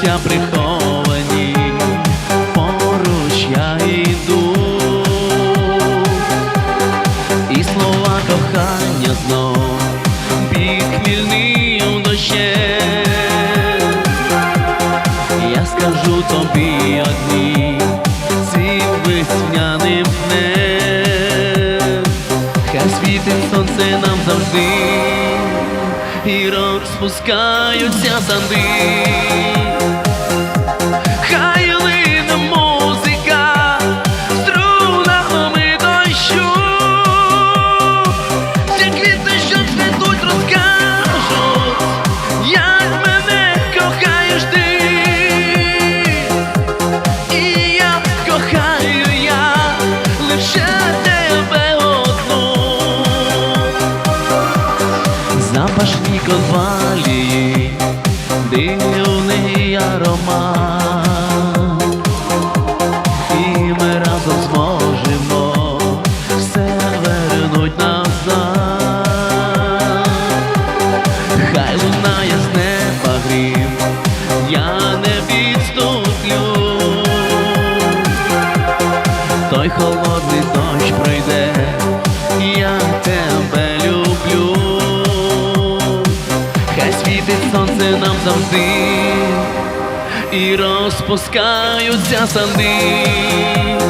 почуття приховані, поруч я йду, і слова кохання знов під хмільним дощем. Я скажу тобі одні цим весняним днем, хай світить сонце нам завжди, і розпускаються санди. Тебе одну. Запашні конвалії, дивний аромат, і ми разом зможемо все вернуть назад. Хай лунає з неба грім, я не відступлю. Той холодний дощ пройде, я тебе люблю. Хай світить сонце нам завжди і розпускаються санди.